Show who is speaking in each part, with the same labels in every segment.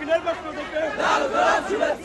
Speaker 1: Güler Başkan'daki. Lalu Kıram Şubet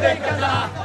Speaker 1: でかだ